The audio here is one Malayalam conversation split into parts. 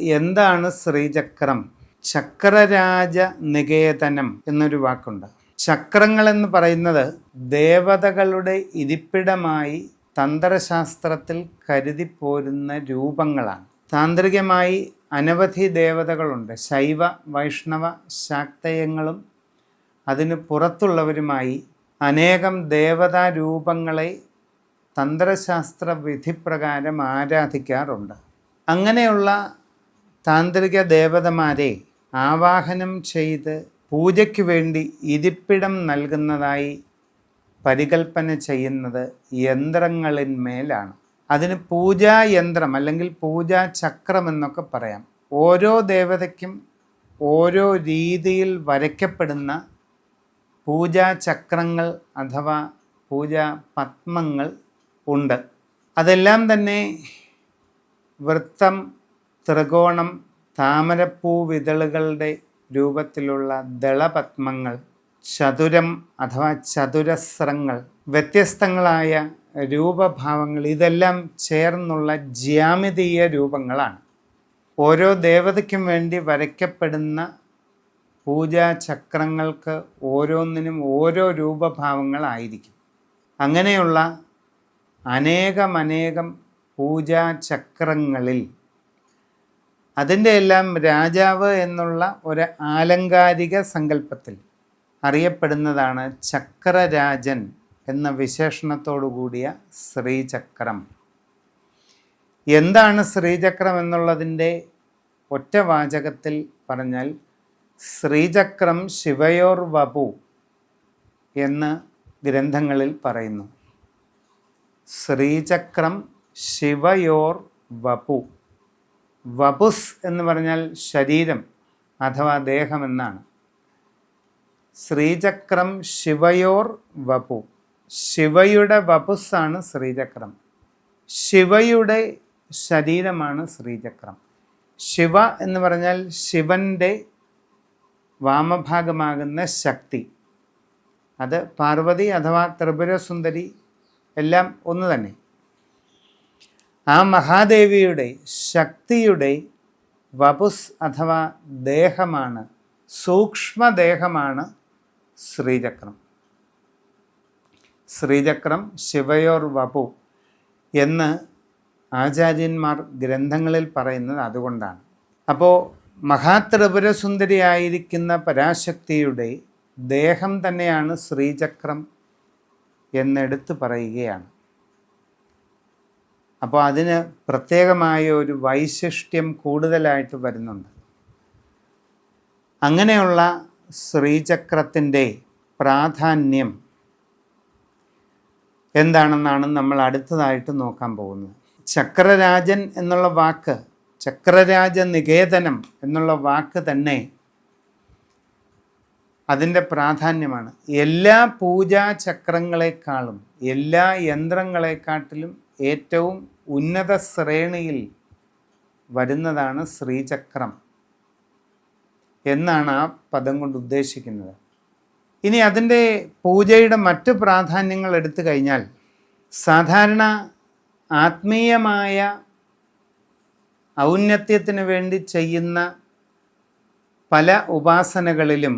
എന്താണ് ശ്രീചക്രം? ചക്രരാജ നികേതനം എന്നൊരു വാക്കുണ്ട്. ചക്രങ്ങൾ എന്ന് പറയുന്നത് ദേവതകളുടെ ഇരിപ്പിടമായി തന്ത്രശാസ്ത്രത്തിൽ കരുതിപ്പോരുന്ന രൂപങ്ങളാണ്. താന്ത്രികമായി അനവധി ദേവതകളുണ്ട്. ശൈവ വൈഷ്ണവ ശാക്തയങ്ങളും അതിന് പുറത്തുള്ളവരുമായി അനേകം ദേവതാ രൂപങ്ങളെ തന്ത്രശാസ്ത്ര വിധിപ്രകാരം ആരാധിക്കാറുണ്ട്. അങ്ങനെയുള്ള താന്ത്രിക ദേവതമാരെ ആവാഹനം ചെയ്ത് പൂജയ്ക്ക് വേണ്ടി ഇരിപ്പിടം നൽകുന്നതായി പരികൽപ്പന ചെയ്യുന്നത് യന്ത്രങ്ങളിന്മേലാണ് അതിന് പൂജായന്ത്രം അല്ലെങ്കിൽ പൂജാ ചക്രം എന്നൊക്കെ പറയാം. ഓരോ ദേവതയ്ക്കും ഓരോ രീതിയിൽ വരയ്ക്കപ്പെടുന്ന പൂജാ ചക്രങ്ങൾ അഥവാ പൂജാ പത്മങ്ങൾ ഉണ്ട്. അതെല്ലാം തന്നെ വൃത്തം ത്രികോണം താമരപ്പൂ വിതളുകളുടെ രൂപത്തിലുള്ള ദളപത്മങ്ങൾ ചതുരം അഥവാ ചതുരസ്രങ്ങൾ വ്യത്യസ്തങ്ങളായ രൂപഭാവങ്ങൾ ഇതെല്ലാം ചേർന്നുള്ള ജ്യാമിതീയ രൂപങ്ങളാണ്. ഓരോ ദേവതയ്ക്കും വേണ്ടി വരയ്ക്കപ്പെടുന്ന പൂജാചക്രങ്ങൾക്ക് ഓരോന്നിനും ഓരോ രൂപഭാവങ്ങളായിരിക്കും. അങ്ങനെയുള്ള അനേകമനേകം പൂജാചക്രങ്ങളിൽ അതിന്റെ എല്ലാം രാജാവ് എന്നുള്ള ഒരു ആലങ്കാരിക സങ്കല്പത്തിൽ അറിയപ്പെടുന്നതാണ് ചക്രരാജൻ എന്ന വിശേഷണത്തോടു കൂടിയ ശ്രീചക്രം. എന്താണ് ശ്രീചക്രം എന്നുള്ളതിന്റെ ഒറ്റ വാചകത്തിൽ പറഞ്ഞാൽ ശ്രീചക്രം ശിവയോർ വപു എന്ന് ഗ്രന്ഥങ്ങളിൽ പറയുന്നു. ശ്രീചക്രം ശിവയോർ വപു. വപുസ് എന്ന് പറഞ്ഞാൽ ശരീരം അഥവാ ദേഹം എന്നാണ് ശ്രീചക്രം ശിവയോർ വപു. ശിവയുടെ വപുസ്സാണ് ശ്രീചക്രം. ശിവയുടെ ശരീരമാണ് ശ്രീചക്രം. ശിവ എന്ന് പറഞ്ഞാൽ ശിവന്റെ വാമഭാഗമാകുന്ന ശക്തി. അത് പാർവതി അഥവാ ത്രിപുരസുന്ദരി എല്ലാം ഒന്ന് തന്നെ. ആ മഹാദേവിയുടെ ശക്തിയുടെ വപുസ് അഥവാ ദേഹമാണ് സൂക്ഷ്മദേഹമാണ് ശ്രീചക്രം. ശ്രീചക്രം ശിവയോർ വപു എന്ന് ആചാര്യന്മാർ ഗ്രന്ഥങ്ങളിൽ പറയുന്നത് അതുകൊണ്ടാണ്. അപ്പോൾ മഹാത്രിപുരസുന്ദരിയായിരിക്കുന്ന പരാശക്തിയുടെ ദേഹം തന്നെയാണ് ശ്രീചക്രം എന്നെടുത്ത് പറയുകയാണ്. അപ്പോൾ അതിന് പ്രത്യേകമായ ഒരു വൈശിഷ്ട്യം കൂടുതലായിട്ട് വരുന്നുണ്ട്. അങ്ങനെയുള്ള ശ്രീചക്രത്തിന്റെ പ്രാധാന്യം എന്താണെന്നാണ് നമ്മൾ അടുത്തതായിട്ട് നോക്കാൻ പോകുന്നത്. ചക്രരാജൻ എന്നുള്ള വാക്ക് ചക്രരാജ നികേതനം എന്നുള്ള വാക്ക് തന്നെ അതിന്റെ പ്രാധാന്യമാണ്. എല്ലാ പൂജാചക്രങ്ങളെക്കാളും എല്ലാ യന്ത്രങ്ങളെക്കാട്ടിലും ഏറ്റവും ഉന്നത ശ്രേണിയിൽ വരുന്നതാണ് ശ്രീചക്രം എന്നാണ് ആ പദം കൊണ്ട് ഉദ്ദേശിക്കുന്നത്. ഇനി അതിന്റെ പൂജയുടെ മറ്റ് പ്രാധാന്യങ്ങൾ എടുത്തു കഴിഞ്ഞാൽ സാധാരണ ആത്മീയമായ ഔന്നത്യത്തിന് വേണ്ടി ചെയ്യുന്ന പല ഉപാസനകളിലും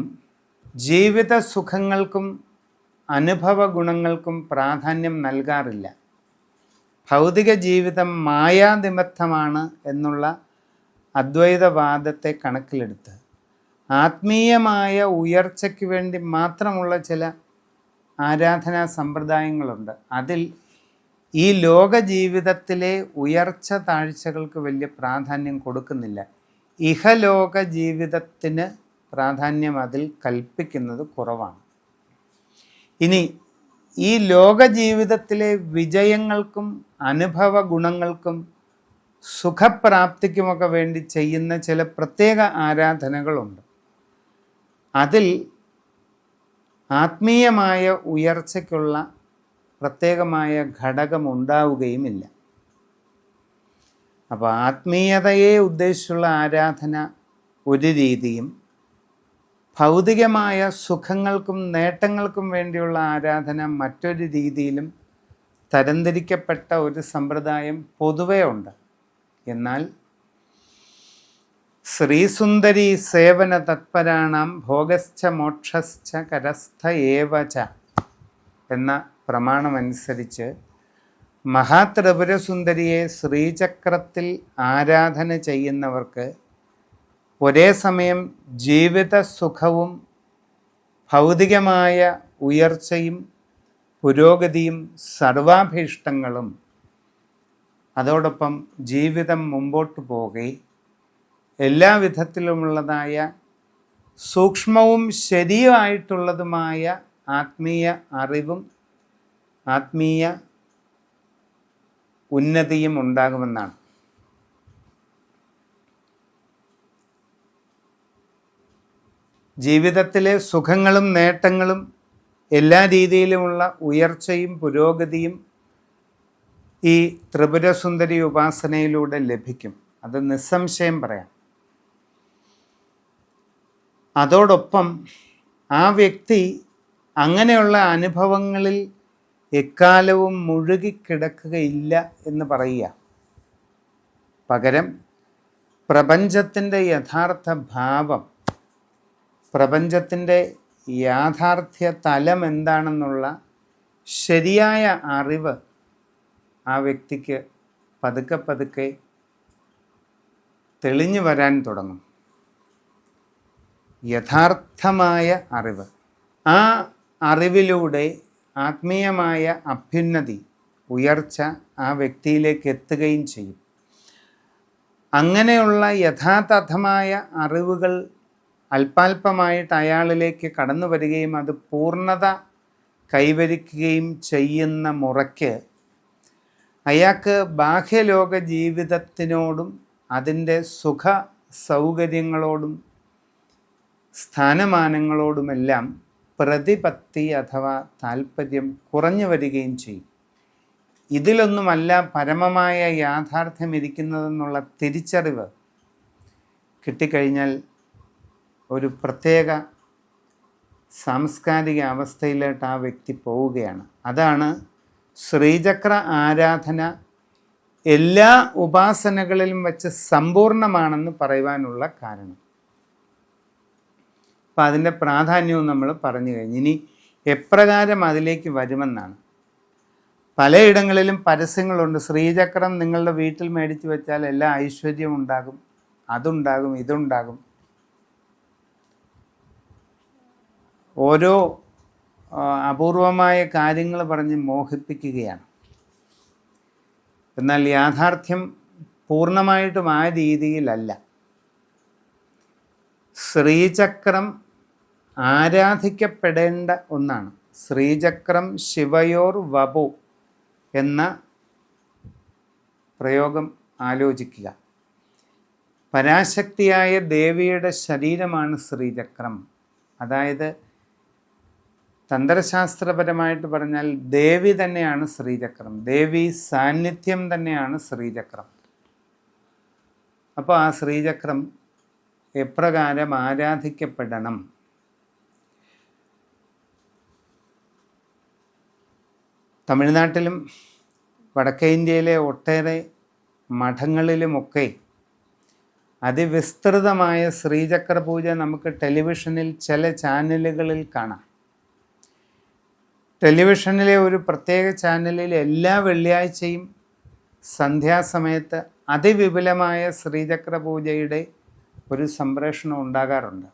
ജീവിത സുഖങ്ങൾക്കും അനുഭവ ഗുണങ്ങൾക്കും പ്രാധാന്യം നൽകാറില്ല. ഭൗതിക ജീവിതം മായാനിമിത്തമാണ് എന്നുള്ള അദ്വൈതവാദത്തെ കണക്കിലെടുത്ത് ആത്മീയമായ ഉയർച്ചയ്ക്ക് വേണ്ടി മാത്രമുള്ള ചില ആരാധനാ സമ്പ്രദായങ്ങളുണ്ട്. അതിൽ ഈ ലോക ജീവിതത്തിലെ ഉയർച്ച താഴ്ചകൾക്ക് വലിയ പ്രാധാന്യം കൊടുക്കുന്നില്ല. ഇഹലോക ജീവിതത്തിന് പ്രാധാന്യം അതിൽ കൽപ്പിക്കുന്നത് കുറവാണ്. ഇനി ഈ ലോക ജീവിതത്തിലെ വിജയങ്ങൾക്കും അനുഭവ ഗുണങ്ങൾക്കും സുഖപ്രാപ്തിക്കുമൊക്കെ വേണ്ടി ചെയ്യുന്ന ചില പ്രത്യേക ആരാധനകളുണ്ട്. അതിൽ ആത്മീയമായ ഉയർച്ചയ്ക്കുള്ള പ്രത്യേകമായ ഘടകം ഉണ്ടാവുകയുമില്ല അപ്പോൾ ആത്മീയതയെ ഉദ്ദേശിച്ചുള്ള ആരാധന ഒരു രീതിയും ഭൗതികമായ സുഖങ്ങൾക്കും നേട്ടങ്ങൾക്കും വേണ്ടിയുള്ള ആരാധന മറ്റൊരു രീതിയിലും തരംതിരിക്കപ്പെട്ട ഒരു സമ്പ്രദായം പൊതുവേ ഉണ്ട്. എന്നാൽ ശ്രീസുന്ദരി സേവന തത്പരാണാം ഭോഗശ്ച മോക്ഷശ്ച കരസ്ഥ ഏവച എന്ന പ്രമാണമനുസരിച്ച് മഹാത്രിപുരസുന്ദരിയെ ശ്രീചക്രത്തിൽ ആരാധന ചെയ്യുന്നവർക്ക് ഒരേ സമയം ജീവിത സുഖവും ഭൗതികമായ ഉയർച്ചയും പുരോഗതിയും സർവാഭീഷ്ടങ്ങളും അതോടൊപ്പം ജീവിതം മുമ്പോട്ട് പോകെ എല്ലാ വിധത്തിലുമുള്ളതായ സൂക്ഷ്മവും ശരിയായിട്ടുള്ളതുമായ ആത്മീയ അറിവും ആത്മീയ ഉന്നതിയും ഉണ്ടാകുമെന്നാണ്. ജീവിതത്തിലെ സുഖങ്ങളും നേട്ടങ്ങളും എല്ലാ രീതിയിലുമുള്ള ഉയർച്ചയും പുരോഗതിയും ഈ ത്രിപുരസുന്ദരി ഉപാസനയിലൂടെ ലഭിക്കും. അത് നിസ്സംശയം പറയാം. അതോടൊപ്പം ആ വ്യക്തി അങ്ങനെയുള്ള അനുഭവങ്ങളിൽ എക്കാലവും മുഴുകിക്കിടക്കുകയില്ല എന്ന് പറയുക. പകരം പ്രപഞ്ചത്തിന്റെ യഥാർത്ഥ ഭാവം പ്രപഞ്ചത്തിന്റെ യാഥാർത്ഥ്യ തലം എന്താണെന്നുള്ള ശരിയായ അറിവ് ആ വ്യക്തിക്ക് പതുക്കെ പതുക്കെ തെളിഞ്ഞു വരാൻ തുടങ്ങും. യഥാർത്ഥമായ അറിവ്. ആ അറിവിലൂടെ ആത്മീയമായ അഭ്യുന്നതി ഉയർച്ച ആ വ്യക്തിയിലേക്ക് എത്തുകയും ചെയ്യും. അങ്ങനെയുള്ള യഥാതഥമായ അറിവുകൾ അല്പാൽപമായിട്ട് അയാളിലേക്ക് കടന്നു വരികയും അത് പൂർണത കൈവരിക്കുകയും ചെയ്യുന്ന മുറയ്ക്ക് അയാൾക്ക് ബാഹ്യലോക ജീവിതത്തിനോടും അതിന്റെ സുഖ സൗകര്യങ്ങളോടും സ്ഥാനമാനങ്ങളോടുമെല്ലാം പ്രതിപത്തി അഥവാ താല്പര്യം കുറഞ്ഞു വരികയും ചെയ്യും. ഇതിലൊന്നുമല്ല പരമമായ യാഥാർത്ഥ്യം ഇരിക്കുന്നതെന്നുള്ള തിരിച്ചറിവ് കിട്ടിക്കഴിഞ്ഞാൽ ഒരു പ്രത്യേക സാംസ്കാരിക അവസ്ഥയിലോട്ട് ആ വ്യക്തി പോവുകയാണ്. അതാണ് ശ്രീചക്ര ആരാധന എല്ലാ ഉപാസനകളിലും വച്ച് സമ്പൂർണമാണെന്ന് പറയുവാനുള്ള കാരണം. അപ്പം അതിന്റെ പ്രാധാന്യവും നമ്മൾ പറഞ്ഞു കഴിഞ്ഞു. ഇനി എപ്രകാരം അതിലേക്ക് വരുമെന്നാണ്. പലയിടങ്ങളിലും പരസ്യങ്ങളുണ്ട്. ശ്രീചക്രം നിങ്ങളുടെ വീട്ടിൽ മേടിച്ചു വെച്ചാൽ എല്ലാ ഐശ്വര്യവും ഉണ്ടാകും അതുണ്ടാകും ഇതുണ്ടാകും. ഓരോ അപൂർവമായ കാര്യങ്ങൾ പറഞ്ഞ് മോഹിപ്പിക്കുകയാണ്. എന്നാൽ യാഥാർത്ഥ്യം പൂർണമായിട്ടും ആ രീതിയിലല്ല. ശ്രീചക്രം ആരാധിക്കപ്പെടേണ്ട ഒന്നാണ്. ശ്രീചക്രം ശിവയോർ വപു എന്ന പ്രയോഗം ആലോചിക്കുക. പരാശക്തിയായ ദേവിയുടെ ശരീരമാണ് ശ്രീചക്രം. അതായത് തന്ത്രശാസ്ത്രപരമായിട്ട് പറഞ്ഞാൽ ദേവി തന്നെയാണ് ശ്രീചക്രം. ദേവി സാന്നിധ്യം തന്നെയാണ് ശ്രീചക്രം. അപ്പോൾ ആ ശ്രീചക്രം എപ്രകാരം ആരാധിക്കപ്പെടണം? തമിഴ്നാട്ടിലും വടക്കേ ഇന്ത്യയിലെ ഒട്ടേറെ മഠങ്ങളിലുമൊക്കെ അതിവിസ്തൃതമായ ശ്രീചക്ര പൂജ നമുക്ക് ടെലിവിഷനിൽ ചില ചാനലുകളിൽ കാണാം. ടെലിവിഷനിലെ ഒരു പ്രത്യേക ചാനലിൽ എല്ലാ വെള്ളിയാഴ്ചയും സന്ധ്യാസമയത്ത് അതിവിപുലമായ ശ്രീചക്ര പൂജയുടെ ഒരു സംപ്രേഷണം ഉണ്ടാകാറുണ്ട്.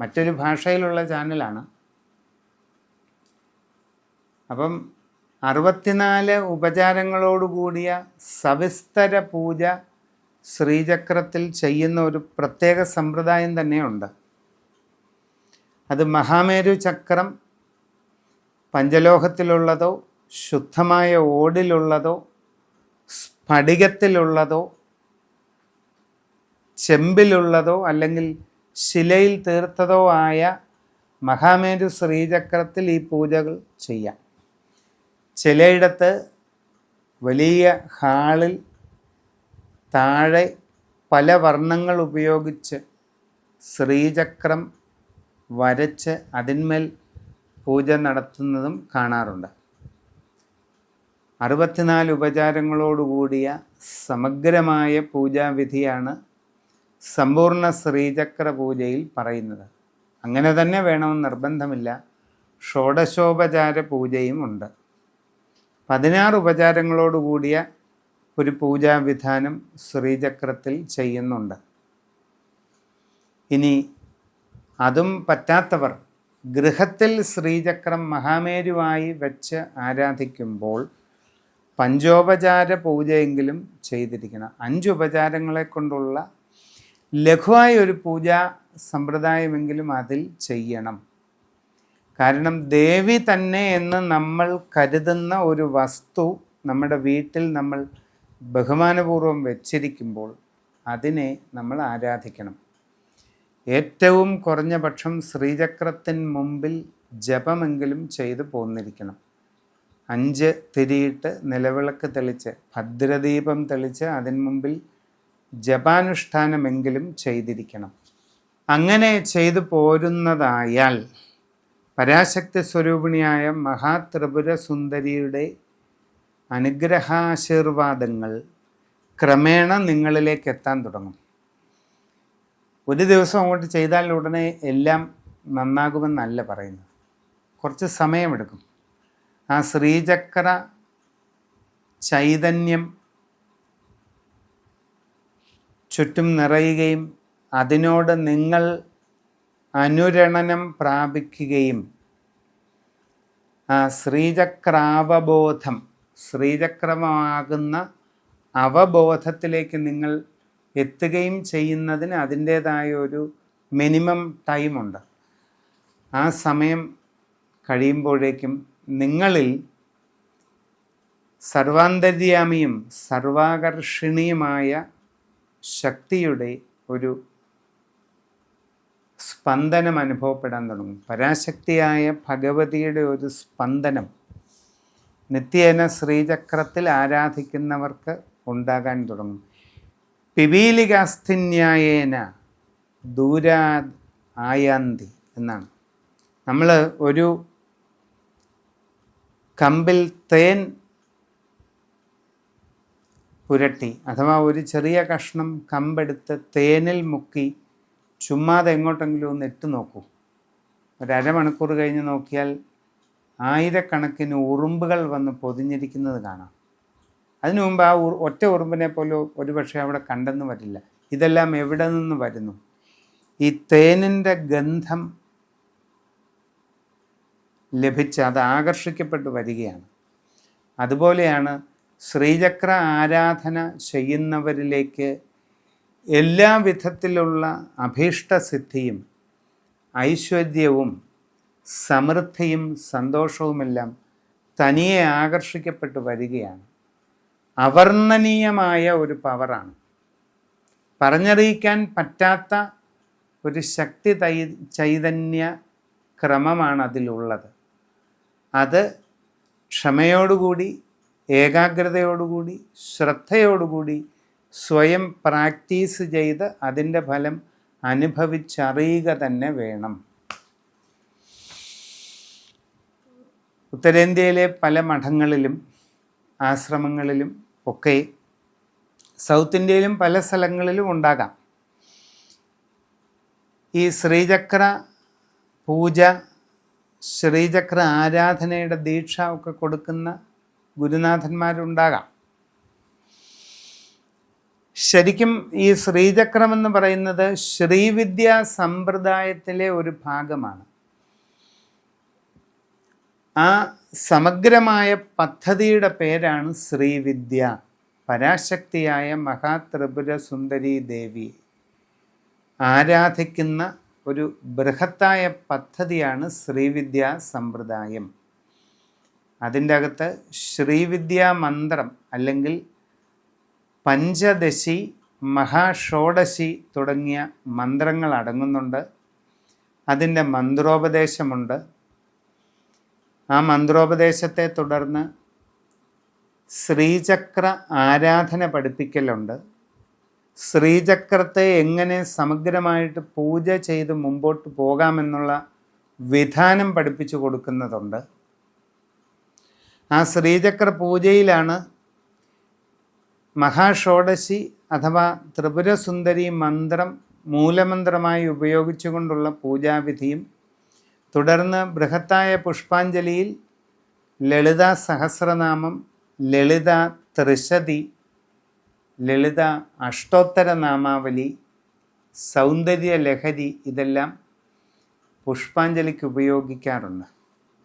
മറ്റൊരു ഭാഷയിലുള്ള ചാനലാണ്. അപ്പം അറുപത്തിനാല് ഉപചാരങ്ങളോടുകൂടിയ സവിസ്തര പൂജ ശ്രീചക്രത്തിൽ ചെയ്യുന്ന ഒരു പ്രത്യേക സമ്പ്രദായം തന്നെയുണ്ട്. അത് മഹാമേരു ചക്രം പഞ്ചലോഹത്തിലുള്ളതോ ശുദ്ധമായ ഓടിലുള്ളതോ സ്ഫടികത്തിലുള്ളതോ ചെമ്പിലുള്ളതോ അല്ലെങ്കിൽ ശിലയിൽ തീർത്തതോ ആയ മഹാമേരു ശ്രീചക്രത്തിൽ ഈ പൂജകൾ ചെയ്യാം. ചിലയിടത്ത് വലിയ ഹാളിൽ താഴെ പല വർണങ്ങൾ ഉപയോഗിച്ച് ശ്രീചക്രം വരച്ച് അതിന്മേൽ പൂജ നടത്തുന്നതും കാണാറുണ്ട്. അറുപത്തിനാല് ഉപചാരങ്ങളോടുകൂടിയ സമഗ്രമായ പൂജാവിധിയാണ് സമ്പൂർണ ശ്രീചക്ര പൂജയിൽ പറയുന്നത്. അങ്ങനെ തന്നെ വേണമെന്ന് നിർബന്ധമില്ല. ഷോഡശോപചാര പൂജയും ഉണ്ട്. പതിനാറ് ഉപചാരങ്ങളോടുകൂടിയ ഒരു പൂജാവിധാനം ശ്രീചക്രത്തിൽ ചെയ്യുന്നുണ്ട്. ഇനി അതും പറ്റാത്തവർ ഗൃഹത്തിൽ ശ്രീചക്രം മഹാമേരുവായി വെച്ച് ആരാധിക്കുമ്പോൾ പഞ്ചോപചാര പൂജയെങ്കിലും ചെയ്തിരിക്കണം. അഞ്ച് ഉപചാരങ്ങളെ കൊണ്ടുള്ള ലഘുവായ ഒരു പൂജാ സമ്പ്രദായമെങ്കിലും അതിൽ ചെയ്യണം. കാരണം ദേവി തന്നെ എന്ന് നമ്മൾ കരുതുന്ന ഒരു വസ്തു നമ്മുടെ വീട്ടിൽ നമ്മൾ ബഹുമാനപൂർവം വെച്ചിരിക്കുമ്പോൾ അതിനെ നമ്മൾ ആരാധിക്കണം. ഏറ്റവും കുറഞ്ഞ പക്ഷം ശ്രീചക്രത്തിന് മുമ്പിൽ ജപമെങ്കിലും ചെയ്തു പോന്നിരിക്കണം. അഞ്ച് തിരിയിട്ട് നിലവിളക്ക് തെളിച്ച് ഭദ്രദീപം തെളിച്ച് അതിന് മുമ്പിൽ ജപാനുഷ്ഠാനമെങ്കിലും ചെയ്തിരിക്കണം. അങ്ങനെ ചെയ്തു പോരുന്നതായാൽ പരാശക്തി സ്വരൂപിണിയായ മഹാത്രിപുര സുന്ദരിയുടെ അനുഗ്രഹാശീർവാദങ്ങൾ ക്രമേണ നിങ്ങളിലേക്ക് എത്താൻ തുടങ്ങും. ഒരു ദിവസം അങ്ങോട്ട് ചെയ്താൽ ഉടനെ എല്ലാം നന്നാകുമെന്നല്ല പറയുന്നത്. കുറച്ച് സമയമെടുക്കും. ആ ശ്രീചക്ര ചൈതന്യം ചുറ്റും നിറയുകയും അതിനോട് നിങ്ങൾ അനുരണനം പ്രാപിക്കുകയും ആ ശ്രീചക്രാവബോധം ശ്രീചക്രമാകുന്ന അവബോധത്തിലേക്ക് നിങ്ങൾ എത്തുകയും ചെയ്യുന്നതിന് അതിന്റേതായ ഒരു മിനിമം ടൈമുണ്ട് ആ സമയം കഴിയുമ്പോഴേക്കും നിങ്ങളിൽ സർവാന്തര്യാമിയും സർവാകർഷിണിയുമായ ശക്തിയുടെ ഒരു സ്പന്ദനം അനുഭവപ്പെടാൻ തുടങ്ങും. പരാശക്തിയായ ഭഗവതിയുടെ ഒരു സ്പന്ദനം നിത്യേന ശ്രീചക്രത്തിൽ ആരാധിക്കുന്നവർക്ക് ഉണ്ടാകാൻ തുടങ്ങും. പിപീലികാസ്ഥിന്യായേന ദൂരാ ആയാന്തി എന്നാണ്. നമ്മൾ ഒരു കമ്പിൽ തേൻ പുരട്ടി അഥവാ ഒരു ചെറിയ കഷ്ണം കമ്പെടുത്ത് തേനിൽ മുക്കി ചുമ്മാതെ എങ്ങോട്ടെങ്കിലും ഒന്ന് ഇട്ട് നോക്കൂ. ഒരമണിക്കൂർ കഴിഞ്ഞ് നോക്കിയാൽ ആയിരക്കണക്കിന് ഉറുമ്പുകൾ വന്ന് പൊതിഞ്ഞിരിക്കുന്നത് കാണാം. അതിനു മുമ്പ് ആ ഒറ്റ ഉറുമ്പിനെ പോലും ഒരുപക്ഷെ അവിടെ കണ്ടെന്ന് വരില്ല. ഇതെല്ലാം എവിടെ നിന്ന് വരുന്നു? ഈ തേനിന്റെ ഗന്ധം ലഭിച്ച് അത് ആകർഷിക്കപ്പെട്ട് വരികയാണ്. അതുപോലെയാണ് ശ്രീചക്ര ആരാധന ചെയ്യുന്നവരിലേക്ക് എല്ലാ വിധത്തിലുള്ള അഭീഷ്ടസിദ്ധിയും ഐശ്വര്യവും സമൃദ്ധിയും സന്തോഷവുമെല്ലാം തനിയെ ആകർഷിക്കപ്പെട്ട് വരികയാണ്. അവർണനീയമായ ഒരു പവറാണ്. പറഞ്ഞറിയിക്കാൻ പറ്റാത്ത ഒരു ശക്തി തൈ ചൈതന്യ ക്രമമാണ് അതിലുള്ളത് അത് ക്ഷമയോടുകൂടി ഏകാഗ്രതയോടുകൂടി ശ്രദ്ധയോടുകൂടി സ്വയം പ്രാക്ടീസ് ചെയ്ത് അതിന്റെ ഫലം അനുഭവിച്ചറിയുക തന്നെ വേണം. ഉത്തരേന്ത്യയിലെ പല മഠങ്ങളിലും ആശ്രമങ്ങളിലും ഒക്കെ സൗത്ത് ഇന്ത്യയിലും പല സ്ഥലങ്ങളിലും ഉണ്ടാകാം. ഈ ശ്രീചക്ര പൂജ ശ്രീചക്ര ആരാധനയുടെ ദീക്ഷ ഒക്കെ കൊടുക്കുന്ന ഗുരുനാഥന്മാരുണ്ടാകാം. ശരിക്കും ഈ ശ്രീചക്രം എന്ന് പറയുന്നത് ശ്രീവിദ്യാ സമ്പ്രദായത്തിലെ ഒരു ഭാഗമാണ്. ആ സമഗ്രമായ പദ്ധതിയുടെ പേരാണ് ശ്രീവിദ്യ. പരാശക്തിയായ മഹാത്രിപുര സുന്ദരി ദേവി. ആരാധിക്കുന്ന ഒരു ബൃഹത്തായ പദ്ധതിയാണ് ശ്രീവിദ്യ സമ്പ്രദായം. അതിന്റെ അകത്ത് ശ്രീവിദ്യ മന്ത്രം അല്ലെങ്കിൽ പഞ്ചദശി മഹാഷോഡശി തുടങ്ങിയ മന്ത്രങ്ങൾ അടങ്ങുന്നുണ്ട്. അതിന്റെ മന്ത്രോപദേശമുണ്ട്. ആ മന്ത്രോപദേശത്തെ തുടർന്ന് ശ്രീചക്ര ആരാധന പഠിപ്പിക്കലുണ്ട്. ശ്രീചക്രത്തെ എങ്ങനെ സമഗ്രമായിട്ട് പൂജ ചെയ്ത് മുമ്പോട്ട് പോകാമെന്നുള്ള വിധാനം പഠിപ്പിച്ചു കൊടുക്കുന്നതുണ്ട്. ആ ശ്രീചക്ര പൂജയിലാണ് മഹാഷോഡശി അഥവാ ത്രിപുരസുന്ദരി മന്ത്രം മൂലമന്ത്രമായി ഉപയോഗിച്ചുകൊണ്ടുള്ള പൂജാവിധിയും തുടർന്ന് ബൃഹത്തായ പുഷ്പാഞ്ജലിയിൽ ലളിത സഹസ്രനാമം ലളിത ത്രിശതി ലളിത അഷ്ടോത്തര നാമാവലി സൗന്ദര്യ ലഹരി ഇതെല്ലാം പുഷ്പാഞ്ജലിക്ക് ഉപയോഗിക്കാറുണ്ട്.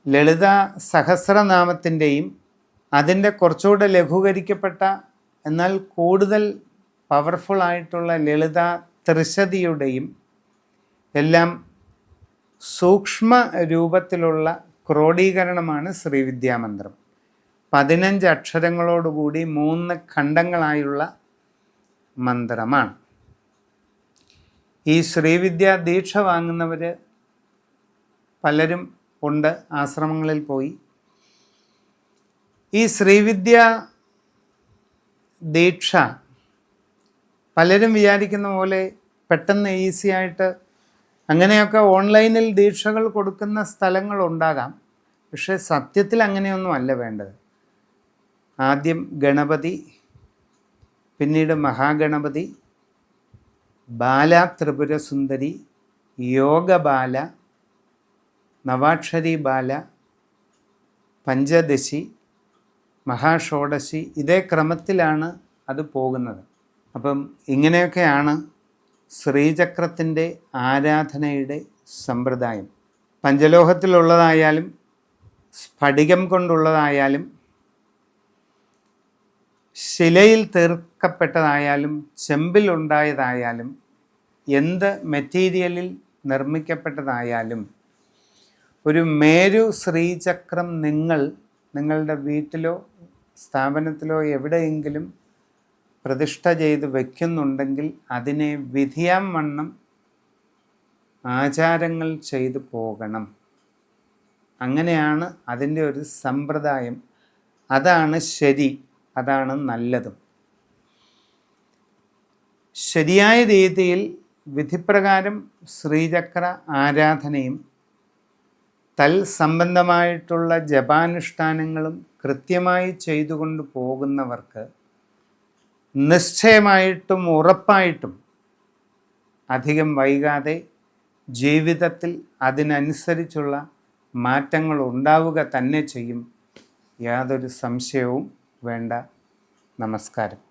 ലളിത സഹസ്രനാമത്തിന്റെയും അതിന്റെ കുറച്ചുകൂടെ ലഘൂകരിക്കപ്പെട്ട എന്നാൽ കൂടുതൽ പവർഫുൾ ആയിട്ടുള്ള ലളിത ത്രിശതിയുടെയും എല്ലാം സൂക്ഷ്മ രൂപത്തിലുള്ള ക്രോഡീകരണമാണ് ശ്രീവിദ്യാമന്ത്രം. പതിനഞ്ച് അക്ഷരങ്ങളോടുകൂടി മൂന്ന് ഖണ്ഡങ്ങളായുള്ള മന്ത്രമാണ്. ഈ ശ്രീവിദ്യ ദീക്ഷ വാങ്ങുന്നവർ പലരും ഉണ്ട് ആശ്രമങ്ങളിൽ പോയി. ഈ ശ്രീവിദ്യ ദീക്ഷ പലരും വിചാരിക്കുന്ന പോലെ പെട്ടെന്ന് ഈസി ആയിട്ട് അങ്ങനെയൊക്കെ ഓൺലൈനിൽ ദീക്ഷകൾ കൊടുക്കുന്ന സ്ഥലങ്ങൾ ഉണ്ടാകാം. പക്ഷേ സത്യത്തിൽ അങ്ങനെയൊന്നും അല്ല വേണ്ടത്. ആദ്യം ഗണപതി പിന്നീട് മഹാഗണപതി ബാല ത്രിപുരസുന്ദരി യോഗബാല നവാക്ഷരി ബാല പഞ്ചദശി മഹാഷോഡശി ഇതേ ക്രമത്തിലാണ് അത് പോകുന്നത്. അപ്പം ഇങ്ങനെയൊക്കെയാണ് ശ്രീചക്രത്തിന്റെ ആരാധനയുടെ സമ്പ്രദായം. പഞ്ചലോഹത്തിലുള്ളതായാലും സ്ഫടികം കൊണ്ടുള്ളതായാലും ശിലയിൽ തീർക്കപ്പെട്ടതായാലും ചെമ്പിലുണ്ടായതായാലും എന്ത് മെറ്റീരിയലിൽ നിർമ്മിക്കപ്പെട്ടതായാലും ഒരു മേരു ശ്രീചക്രം നിങ്ങൾ നിങ്ങളുടെ വീട്ടിലോ സ്ഥാപനത്തിലോ എവിടെയെങ്കിലും പ്രതിഷ്ഠ ചെയ്ത് വയ്ക്കുന്നുണ്ടെങ്കിൽ അതിനെ വിധിയാം വണ്ണം ആചാരങ്ങൾ ചെയ്തു പോകണം. അങ്ങനെയാണ് അതിന്റെ ഒരു സമ്പ്രദായം. അതാണ് ശരി അതാണ് നല്ലതും. ശരിയായ രീതിയിൽ വിധിപ്രകാരം ശ്രീചക്ര ആരാധനയും തൽ സംബന്ധമായിട്ടുള്ള ജപാനുഷ്ഠാനങ്ങളും കൃത്യമായി ചെയ്തുകൊണ്ട് പോകുന്നവർക്ക് നിശ്ചയമായിട്ടും ഉറപ്പായിട്ടും അധികം വൈകാതെ ജീവിതത്തിൽ അതിനനുസരിച്ചുള്ള മാറ്റങ്ങൾ ഉണ്ടാവുക തന്നെ ചെയ്യും. യാതൊരു സംശയവും വേണ്ട. നമസ്കാരം.